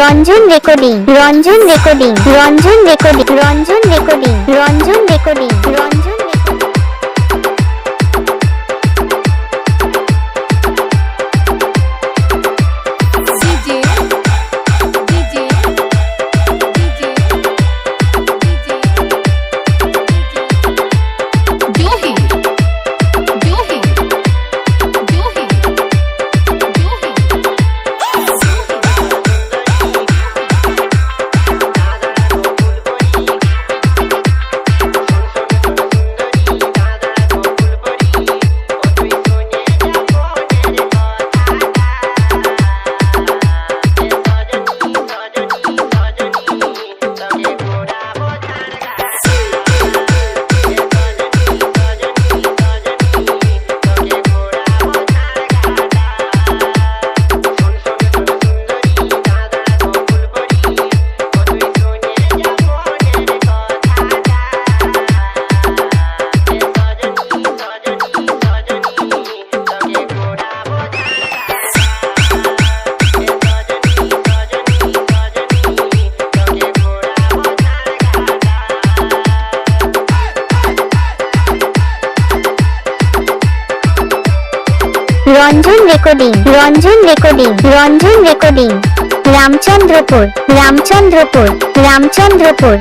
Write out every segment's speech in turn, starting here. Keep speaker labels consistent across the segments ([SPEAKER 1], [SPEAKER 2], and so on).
[SPEAKER 1] Ranjan recording Ranjan recording Ranjan recording Ranjan recording Ranjan recording Ranjan Ranjan recording Ranjan recording Ranjan recording. Ramchandrapur Ramchandrapur Ramchandrapur.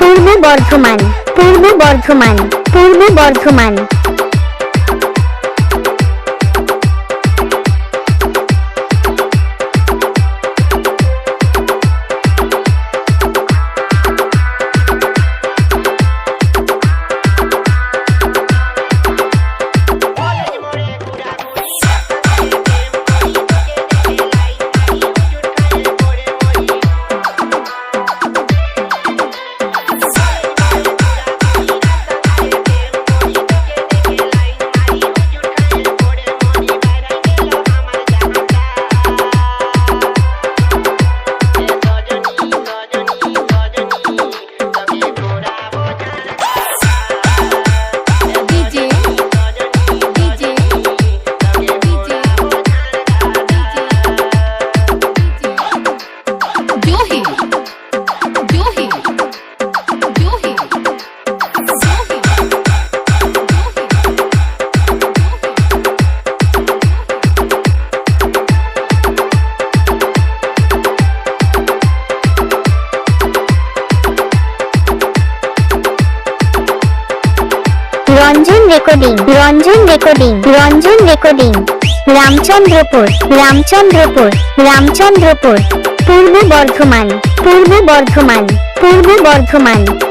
[SPEAKER 1] Purba Bardhaman Purba Bardhaman Purba Bardhaman. Recording Ranjan recording Ranjan recording. Ramchandrapur Ramchandrapur Ramchandrapur. Purba Bardhaman Purba Bardhaman Purba Bardhaman.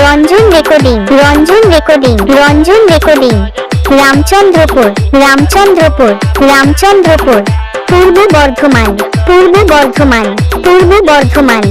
[SPEAKER 1] Ranjan recording Ranjan recording Ranjan recording. Ramchandrapur Ramchandrapur Ramchandrapur. Purba Bardhaman Purba Bardhaman Purba Bardhaman.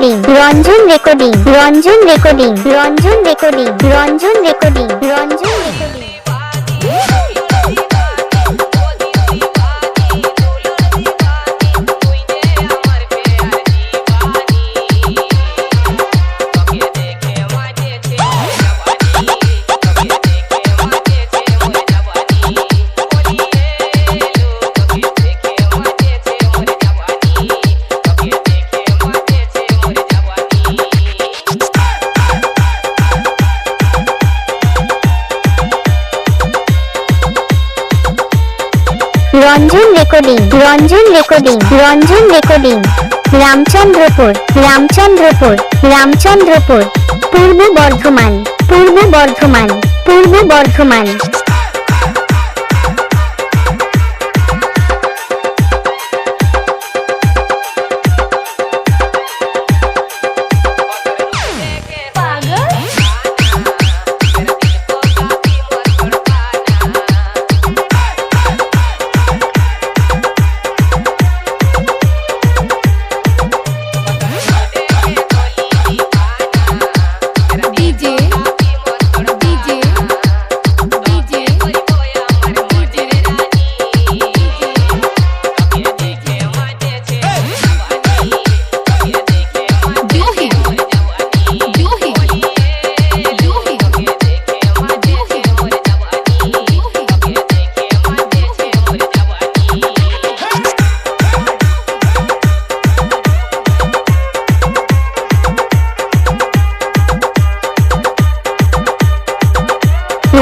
[SPEAKER 1] Recording Ranjan recording Ranjan recording Ranjan recording Ranjan recording Ranjan recording. Ranjan recording. Ranjan recording. Ramchandrapur. Ramchandrapur. Ramchandrapur. Purba Bardhaman. Purba Bardhaman. Purba Bardhaman.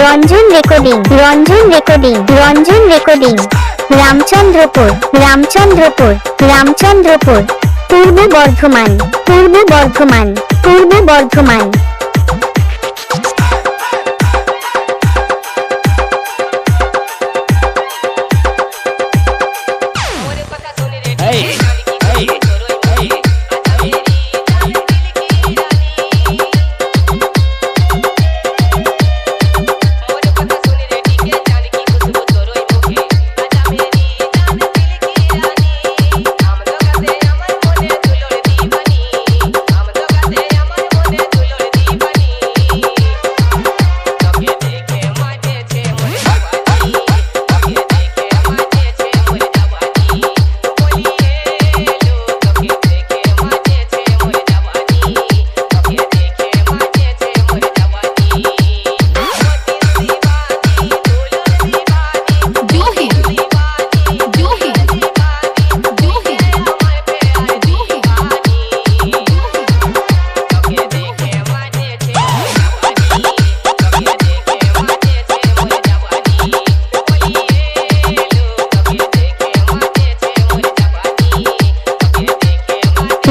[SPEAKER 1] Ranjan recording Ranjan recording Ranjan recording. Ramchandrapur Ramchandrapur Ramchandrapur. Purba Bardhaman Purba Bardhaman Purba Bardhaman.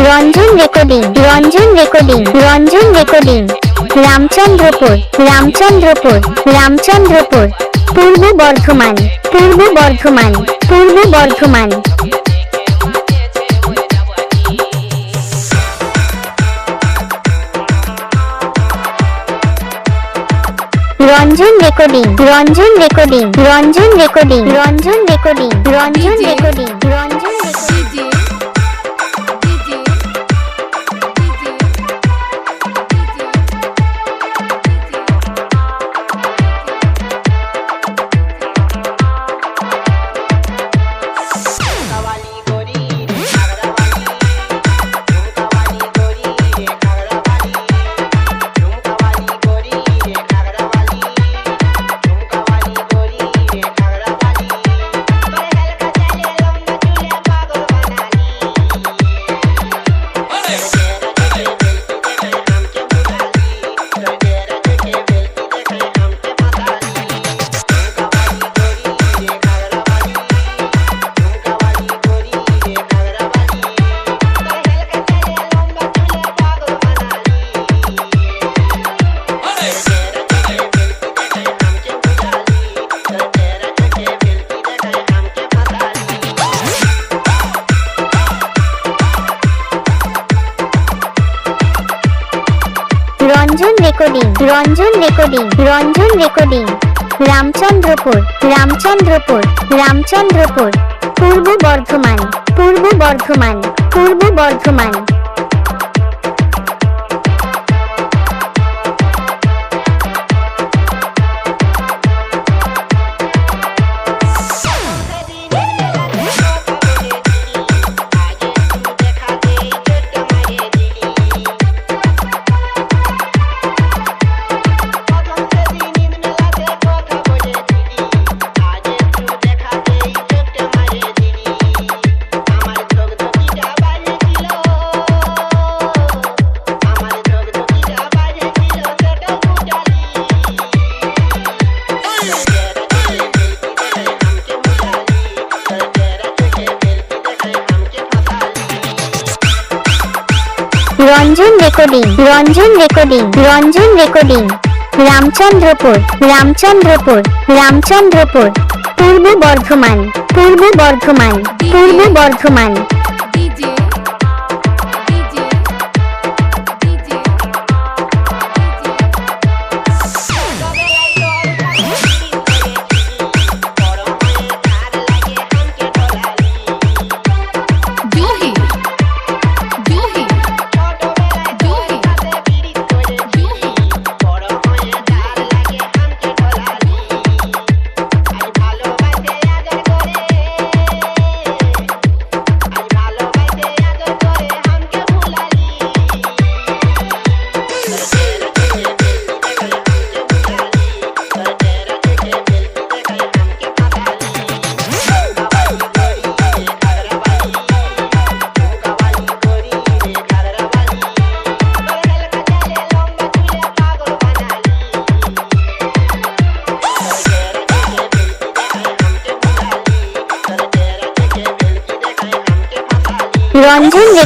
[SPEAKER 1] Ranjan recording Ranjan recording Ranjan recording. Ramchandrapur Ramchandrapur Ramchandrapur. Purba Bardhaman Purba Bardhaman Purba Bardhaman. Ranjan recording Ranjan recording Ranjan recording Ranjan recording Ranjan recording, Ranjan recording Ranjan recording Ranjan recording. Ramchandrapur Ramchandrapur Ramchandrapur. Purba Bardhaman Purba Bardhaman Purba Bardhaman. Ranjan recording Ranjan recording Ranjan recording. Ramchandrapur Ramchandrapur Ramchandrapur. Purba Bardhaman Purba Bardhaman Purba Bardhaman.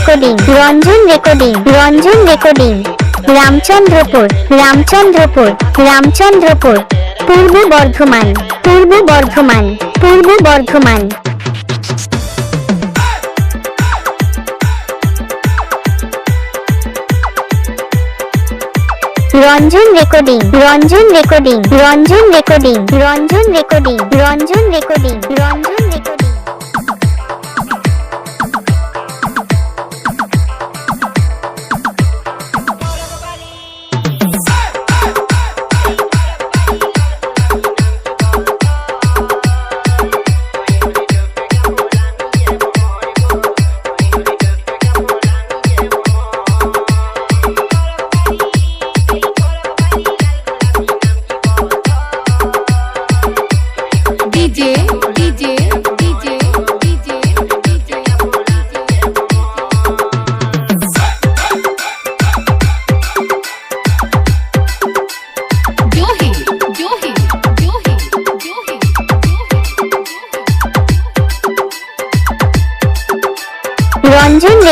[SPEAKER 1] Recording, Ranjan recording Ranjan recording. Ramchandrapur Ramchandrapur Ramchandrapur. Purba Bardhaman Purba Bardhaman Purba Bardhaman. Ranjan recording Ranjan recording Ranjan recording Ranjan recording Ranjan recording, Ranjan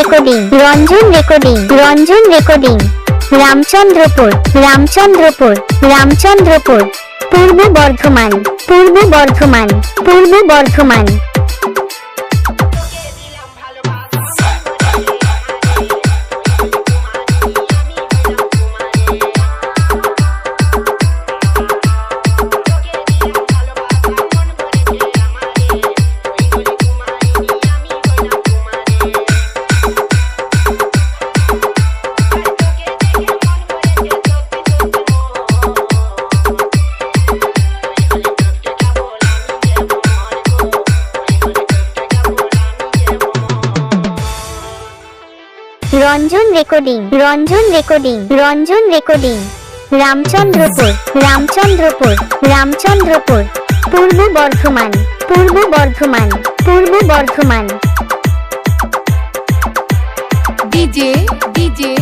[SPEAKER 1] recording Ranjan recording Ranjan recording Ramchandrapur Ramchandrapur Ramchandrapur Purba Bardhaman Purba Bardhaman Purba Bardhaman recording. Ranjan recording. Ranjan recording. Ramchandrapur. Ramchandrapur. Ramchandrapur. Purba Bardhaman. Purba Bardhaman. Purba Bardhaman.
[SPEAKER 2] DJ DJ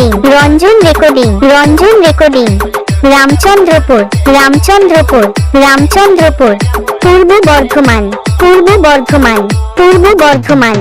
[SPEAKER 1] recording Ranjan recording Ranjan recording Ramchandrapur Ramchandrapur Ramchandrapur Purba Bardhaman Purba Bardhaman Purba Bardhaman